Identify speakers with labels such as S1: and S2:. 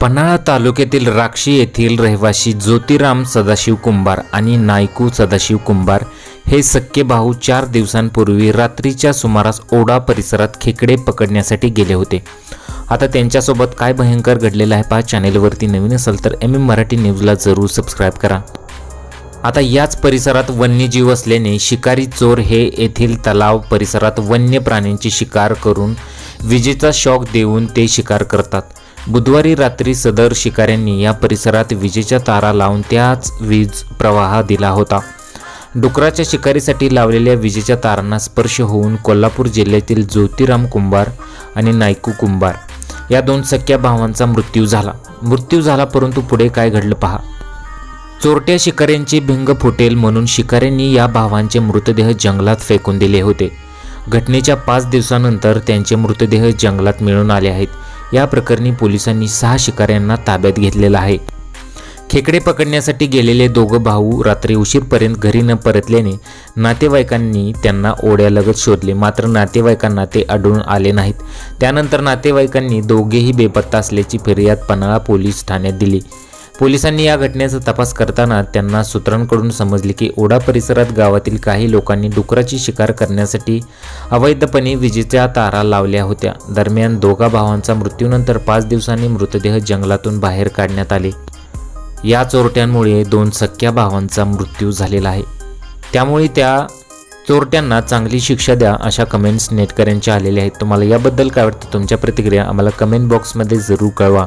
S1: पन्हाळा तालुक्यातील राक्षी येथील रहिवासी ज्योतिराम सदाशिव कुंभार आणि नायकू सदाशिव कुंभार हे सख्खे भाऊ चार दिवसांपूर्वी रात्रीच्या सुमारास ओढा परिसरात खेकडे पकडण्यासाठी गेले होते. आता त्यांच्यासोबत काय भयंकर घडलेलं आहे पहा चॅनेलवरती नवीन असेल तर एम एम मराठी न्यूजला जरूर सबस्क्राईब करा. आता याच परिसरात वन्यजीव असल्याने शिकारी चोर हे येथील तलाव परिसरात वन्य प्राण्यांची शिकार करून विजेचा शॉक देऊन ते शिकार करतात. बुधवारी रात्री सदर शिकाऱ्यांनी या परिसरात विजेच्या तारा लावून त्याच वीज प्रवाह दिला होता. डुकराच्या शिकारीसाठी लावलेल्या विजेच्या तारांना स्पर्श होऊन कोल्हापूर जिल्ह्यातील ज्योतिराम कुंभार आणि नायकू कुंभार या दोन सख्या भावांचा मृत्यू झाला. मृत्यू झाला परंतु पुढे काय घडलं पहा. चोरट्या शिकाऱ्यांची भिंग फुटेल म्हणून शिकाऱ्यांनी या भावांचे मृतदेह जंगलात फेकून दिले होते. घटनेच्या पाच दिवसानंतर त्यांचे मृतदेह जंगलात मिळून आले आहेत. या प्रकरणी पोलिसांनी सहा शिकाऱ्यांना ताब्यात घेतलेला आहे. खेकडे पकडण्यासाठी गेलेले दोघं भाऊ रात्री उशीरपर्यंत घरी न परतल्याने नातेवाईकांनी त्यांना ओढ्यालगत शोधले. मात्र नातेवाईकांना ते आढळून आले नाहीत. त्यानंतर नातेवाईकांनी दोघेही बेपत्ता असल्याची फिर्याद पन्हाळा पोलीस ठाण्यात दिली. पोलिसांनी या घटनेचा तपास करताना त्यांना सूत्रांकडून समजले की ओढा परिसरात गावातील काही लोकांनी डुकराची शिकार करण्यासाठी अवैधपणे विजेच्या तारा लावल्या होत्या. दरम्यान दोघा भावांचा मृत्यूनंतर पाच दिवसांनी मृतदेह जंगलातून बाहेर काढण्यात आले. या चोरट्यांमुळे दोन सख्या भावांचा मृत्यू झालेला आहे. त्यामुळे त्या चोरट्यांना चांगली शिक्षा द्या अशा कमेंट्स नेटकऱ्यांच्या आलेल्या आहेत. तुम्हाला याबद्दल काय वाटतं? तुमच्या प्रतिक्रिया आम्हाला कमेंट बॉक्समध्ये जरूर कळवा.